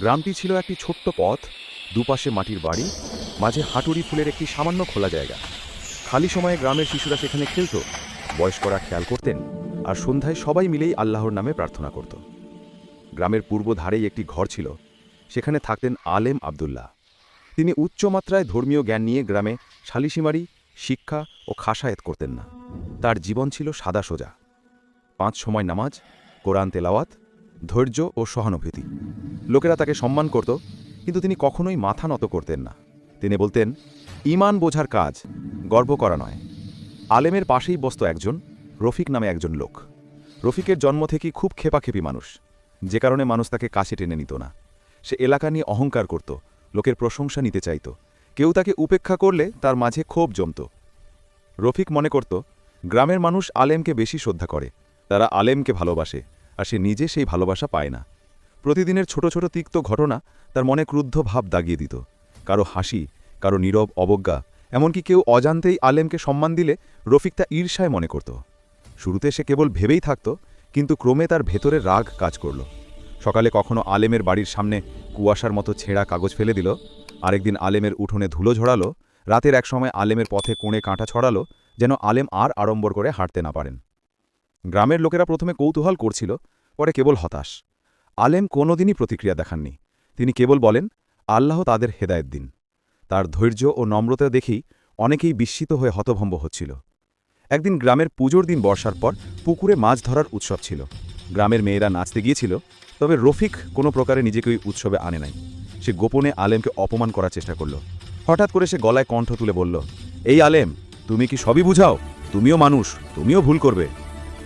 গ্রামটি ছিল একটি ছোট্ট পথ, দুপাশে মাটির বাড়ি, মাঝে হাটুরি ফুলের একটি সামান্য খোলা জায়গা। খালি সময়ে গ্রামের শিশুরা সেখানে খেলত, বয়স্করা খেয়াল করতেন আর সন্ধ্যায় সবাই মিলেই আল্লাহর নামে প্রার্থনা করত। গ্রামের পূর্ব ধারেই একটি ঘর ছিল, সেখানে থাকতেন আলেম আবদুল্লাহ। তিনি উচ্চমাত্রায় ধর্মীয় জ্ঞান নিয়ে গ্রামে শালিসিমারি শিক্ষা ও খাসায়েত করতেন না। তার জীবন ছিল সাদা সোজা। পাঁচ সময় নামাজ, কোরআন তেলাওয়াত ধৈর্য ও সহানুভূতি। লোকেরা তাকে সম্মান করত, কিন্তু তিনি কখনোই মাথা নত করতেন না। তিনি বলতেন ইমান বোঝার কাজ গর্ব করা নয়। আলেমের পাশেই বসত একজন, রফিক নামে একজন লোক। রফিকের জন্ম থেকেই খুব খেপাখেপি মানুষ। যে কারণে মানুষ তাকে কাছে টেনে নিত না। সে এলাকা নিয়ে অহংকার করত, লোকের প্রশংসা নিতে চাইত। কেউ তাকে উপেক্ষা করলে তার মাঝে ক্ষোভ জমত। রফিক মনে করত, গ্রামের মানুষ আলেমকে বেশি শ্রদ্ধা করে। তারা আলেমকে ভালোবাসে। আর সে নিজে সেই ভালোবাসা পায় না। প্রতিদিনের ছোট ছোট তিক্ত ঘটনা তার মনে ক্রুদ্ধ ভাব দাগিয়ে দিত। কারও হাসি, কারও নীরব অবজ্ঞা, এমনকি কেউ অজান্তেই আলেমকে সম্মান দিলে রফিক তা ঈর্ষায় মনে করত। শুরুতে সে কেবল ভেবেই থাকত, কিন্তু ক্রমে তার ভেতরে রাগ কাজ করল। সকালে কখনো আলেমের বাড়ির সামনে কুয়াশার মতো ছেঁড়া কাগজ ফেলে দিল, আরেকদিন আলেমের উঠোনে ধুলো ঝরালো, রাতের এক সময় আলেমের পথে কোণে কাঁটা ছড়ালো, যেন আলেম আর আড়ম্বর করে হাঁটতে না পারেন। গ্রামের লোকেরা প্রথমে কৌতূহল করছিল, পরে কেবল হতাশ। আলেম কোনোদিনই প্রতিক্রিয়া দেখাননি। তিনি কেবল বলেন, আল্লাহ তাদের হেদায়েত দিন। তার ধৈর্য ও নম্রতা দেখেই অনেকেই বিস্মিত হয়ে হতভম্ব হচ্ছিল। একদিন গ্রামের পুজোর দিন বর্ষার পর পুকুরে মাছ ধরার উৎসব ছিল। গ্রামের মেয়েরা নাচতে গিয়েছিল, তবে রফিক কোনো প্রকারে নিজেকে ওই উৎসবে আনে নাই। সে গোপনে আলেমকে অপমান করার চেষ্টা করল। হঠাৎ করে সে গলায় কণ্ঠ তুলে বলল, এই আলেম, তুমি কি সবই বুঝাও? তুমিও মানুষ, তুমিও ভুল করবে।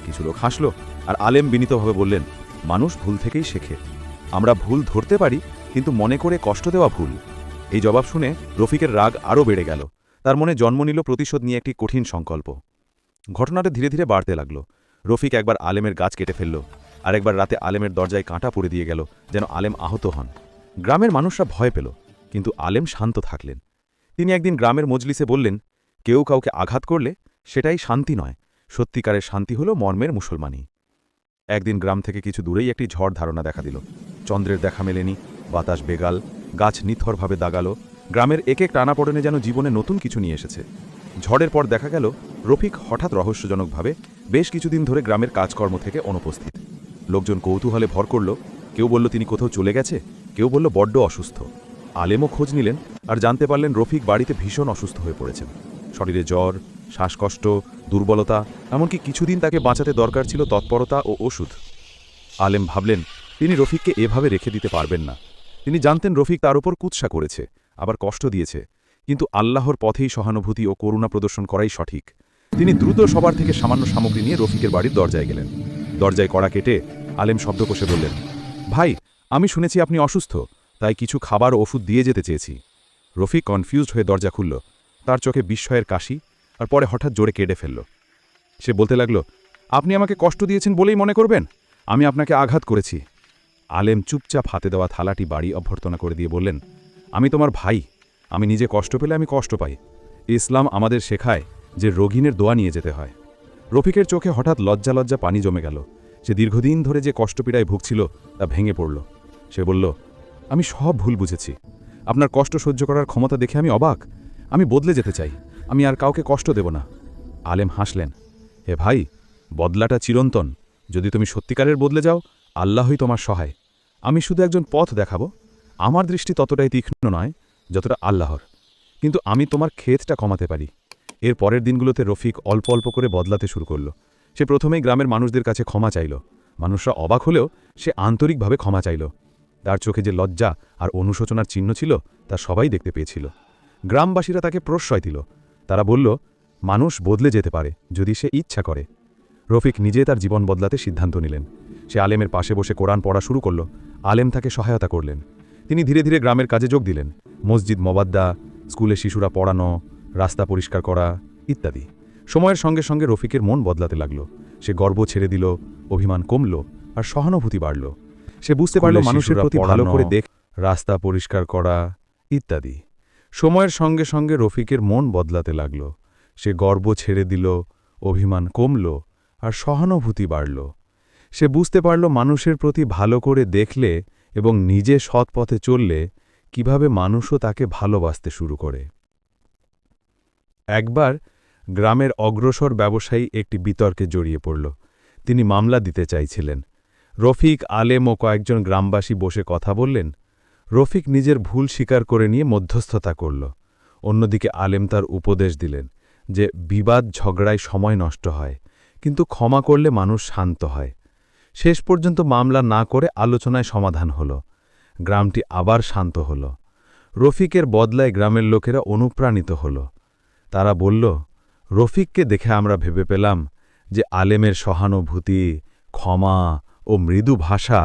কিছু লোক হাসল আর আলেম বিনীতভাবে বললেন, মানুষ ভুল থেকেই শেখে। আমরা ভুল ধরতে পারি, কিন্তু মনে করে কষ্ট দেওয়া ভুল। এই জবাব শুনে রফিকের রাগ আরও বেড়ে গেল। তার মনে জন্ম নিল প্রতিশোধ নিয়ে একটি কঠিন সংকল্প। ঘটনাটা ধীরে ধীরে বাড়তে লাগল। রফিক একবার আলেমের গাছ কেটে ফেলল আর একবার রাতে আলেমের দরজায় কাঁটা পড়ে দিয়ে গেল, যেন আলেম আহত হন। গ্রামের মানুষরা ভয় পেল, কিন্তু আলেম শান্ত থাকলেন। তিনি একদিন গ্রামের মজলিসে বললেন, কেউ কাউকে আঘাত করলে সেটাই শান্তি নয়। সত্যিকারের শান্তি হল মর্মের মুসলমানি একদিন গ্রাম থেকে কিছু দূরেই একটি ঝড় ধারণা দেখা দিল। চন্দ্রের দেখা মেলেনি, বাতাস বেগাল, গাছ নিথরভাবে দাগালো, গ্রামের এক টানাপড়েনে যেন জীবনে নতুন কিছু নিয়ে এসেছে। ঝড়ের পর দেখা গেল, রফিক হঠাৎ রহস্যজনকভাবে বেশ কিছুদিন ধরে গ্রামের কাজকর্ম থেকে অনুপস্থিত। লোকজন কৌতূহলে ভর করল, কেউ বলল, তিনি কোথাও চলে গেছে? কেউ বলল, বড্ড অসুস্থ। আলেমও খোঁজ নিলেন আর জানতে পারলেন, রফিক বাড়িতে ভীষণ অসুস্থ হয়ে পড়েছেন। শরীরে জ্বর, শ্বাসকষ্ট, দুর্বলতা, এমনকি কিছুদিন তাকে বাঁচাতে দরকার ছিল তৎপরতা ও ওষুধ। আলেম ভাবলেন, তিনি রফিককে এভাবে রেখে দিতে পারবেন না। তিনি জানতেন রফিক তার উপর কুৎসা করেছে, আবার কষ্ট দিয়েছে। কিন্তু আল্লাহর পথেই সহানুভূতি ও করুণা প্রদর্শন করাই সঠিক। তিনি দ্রুত সবার থেকে সামান্য সামগ্রী নিয়ে রফিকের বাড়ির দরজায় গেলেন। দরজায় কড়া কেটে আলেম শব্দ কষে বললেন, ভাই, আমি শুনেছি আপনি অসুস্থ, তাই কিছু খাবার ওষুধ দিয়ে যেতে চেয়েছি। রফিক কনফিউজড হয়ে দরজা খুলল। তার চোখে বিস্ময়ের কাশি আর পরে হঠাৎ জোরে কেটে ফেলল। সে বলতে লাগল, আপনি আমাকে কষ্ট দিয়েছেন বলেই মনে করবেন? আমি আপনাকে আঘাত করেছি। আলেম চুপচাপ হাতে দেওয়া থালাটি বাড়ি অভ্যর্থনা করে দিয়ে বললেন, আমি তোমার ভাই। আমি নিজে কষ্ট পেলে আমি কষ্ট পাই। ইসলাম আমাদের শেখায় যে রোগিনের দোয়া নিয়ে যেতে হয়। রফিকের চোখে হঠাৎ লজ্জা লজ্জা পানি জমে গেল। সে দীর্ঘদিন ধরে যে কষ্টপীড়ায় ভুগছিল তা ভেঙে পড়ল। সে বলল, আমি সব ভুল বুঝেছি। আপনার কষ্ট সহ্য করার ক্ষমতা দেখে আমি অবাক। আমি বদলে যেতে চাই। আমি আর কাউকে কষ্ট দেব না। আলেম হাসলেন, হে ভাই, বদলাটা চিরন্তন। যদি তুমি সত্যিকারের বদলে যাও, আল্লাহই তোমার সহায়। আমি শুধু একজন পথ দেখাবো। আমার দৃষ্টি ততটাই তীক্ষ্ণ নয়, যতটা আল্লাহর। কিন্তু আমি তোমার ক্ষেতটা কমাতে পারি। এর পরের দিনগুলোতে রফিক অল্প অল্প করে বদলাতে শুরু করল। সে প্রথমেই গ্রামের মানুষদের কাছে ক্ষমা চাইল। মানুষরা অবাক হলেও সে আন্তরিকভাবে ক্ষমা চাইল। তার চোখে যে লজ্জা আর অনুশোচনার চিহ্ন ছিল, তা সবাই দেখতে পেয়েছিল। গ্রামবাসীরা তাকে প্রশ্রয় দিল। তারা বলল মানুষ বদলে যেতে পারে যদি সে ইচ্ছা করে। রফিক নিজে তার জীবন বদলাতে সিদ্ধান্ত নিলেন। সে আলেমের পাশে বসে কোরআন পড়া শুরু করল। আলেম তাকে সহায়তা করলেন। তিনি ধীরে ধীরে গ্রামের কাজে যোগ দিলেন। মসজিদ মবাদ্দা স্কুলে শিশুরা পড়ানো রাস্তা পরিষ্কার করা ইত্যাদি। সময়ের সঙ্গে সঙ্গে রফিকের মন বদলাতে লাগল। সে গর্ব ছেড়ে দিল অভিমান কমল আর সহানুভূতি বাড়ল। সে বুঝতে পারল মানুষের প্রতি ভালো করে দেখ রাস্তা পরিষ্কার করা ইত্যাদি। সময়ের সঙ্গে সঙ্গে রফিকের মন বদলাতে লাগল। সে গর্ব ছেড়ে দিল, অভিমান কমল আর সহানুভূতি বাড়ল। সে বুঝতে পারল মানুষের প্রতি ভালো করে দেখলে এবং নিজে সৎ পথে চললে কীভাবে মানুষও তাকে ভালোবাসতে শুরু করে। একবার গ্রামের অগ্রসর ব্যবসায়ী একটি বিতর্কে জড়িয়ে পড়ল। তিনি মামলা দিতে চাইছিলেন। রফিক, আলেম ও কয়েকজন গ্রামবাসী বসে কথা বললেন। রফিক নিজের ভুল স্বীকার করে নিয়ে মধ্যস্থতা করল। অন্যদিকে আলেম তার উপদেশ দিলেন যে, বিবাদ ঝগড়ায় সময় নষ্ট হয়, কিন্তু ক্ষমা করলে মানুষ শান্ত হয়। শেষ পর্যন্ত মামলা না করে আলোচনায় সমাধান হল। গ্রামটি আবার শান্ত হল। রফিকের বদলায় গ্রামের লোকেরা অনুপ্রাণিত হল। তারা বলল, রফিককে দেখে আমরা ভেবে পেলাম যে, আলেমের সহানুভূতি, ক্ষমা ও মৃদু ভাষা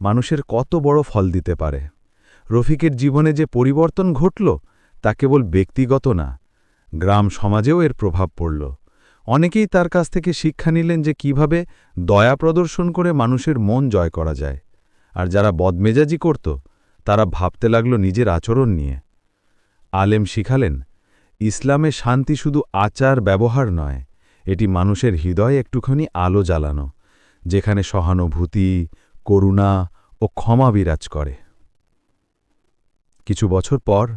মানুষের কত বড় ফল দিতে পারে। রফিকের জীবনে যে পরিবর্তন ঘটল, তা কেবল ব্যক্তিগত না, গ্রাম সমাজেও এর প্রভাব পড়ল। অনেকেই তার কাছ থেকে শিক্ষা নিলেন যে কীভাবে দয়া প্রদর্শন করে মানুষের মন জয় করা যায়, আর যারা বদমেজাজি করত, তারা ভাবতে লাগল নিজের আচরণ নিয়ে। আলেম শিখালেন, ইসলামে শান্তি শুধু আচার ব্যবহার নয়, এটি মানুষের হৃদয়ে একটুখানি আলো জ্বালানো, যেখানে সহানুভূতি, করুণা ও ক্ষমা বিরাজ করে। কিছু বছর পর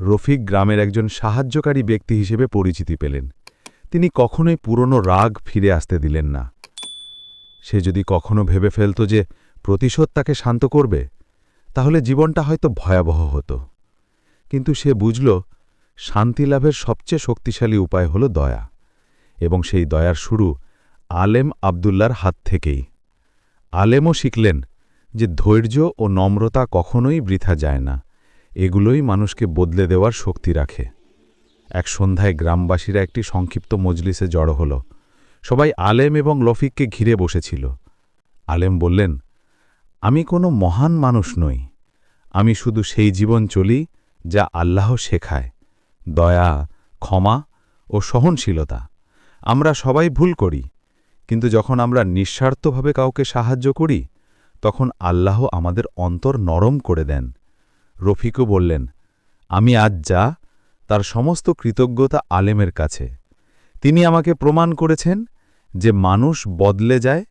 রফিক গ্রামের একজন সাহায্যকারী ব্যক্তি হিসেবে পরিচিতি পেলেন। তিনি কখনোই পুরনো রাগ ফিরে আসতে দিলেন না। সে যদি কখনো ভেবে ফেলত যে প্রতিশোধ তাকে শান্ত করবে, তাহলে জীবনটা হয়তো ভয়াবহ হতো। কিন্তু সে বুঝল, শান্তি লাভের সবচেয়ে শক্তিশালী উপায় হল দয়া। এবং সেই দয়ার শুরু আলেম আবদুল্লার হাত থেকেই। আলেমও শিখলেন যে ধৈর্য ও নম্রতা কখনোই বৃথা যায় না। এগুলোই মানুষকে বদলে দেওয়ার শক্তি রাখে। এক সন্ধ্যায় গ্রামবাসীরা একটি সংক্ষিপ্ত মজলিসে জড়ো হল। সবাই আলেম এবং লফিককে ঘিরে বসেছিল। আলেম বললেন, আমি কোনো মহান মানুষ নই। আমি শুধু সেই জীবন চলি যা আল্লাহ শেখায়। দয়া, ক্ষমা ও সহনশীলতা। আমরা সবাই ভুল করি, কিন্তু যখন আমরা নিঃস্বার্থভাবে কাউকে সাহায্য করি, তখন আল্লাহ আমাদের অন্তর নরম করে দেন। রফিকও বললেন, আমি আজ যা, তার সমস্ত কৃতজ্ঞতা আলেমের কাছে। তিনি আমাকে প্রমাণ করেছেন যে মানুষ বদলে যায়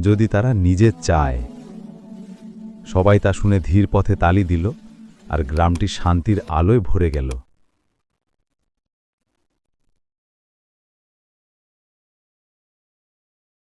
যদি তারা নিজে চায়। সবাই তা শুনে ধীর পথে তালি দিল আর গ্রামটি শান্তির আলোয় ভরে গেল।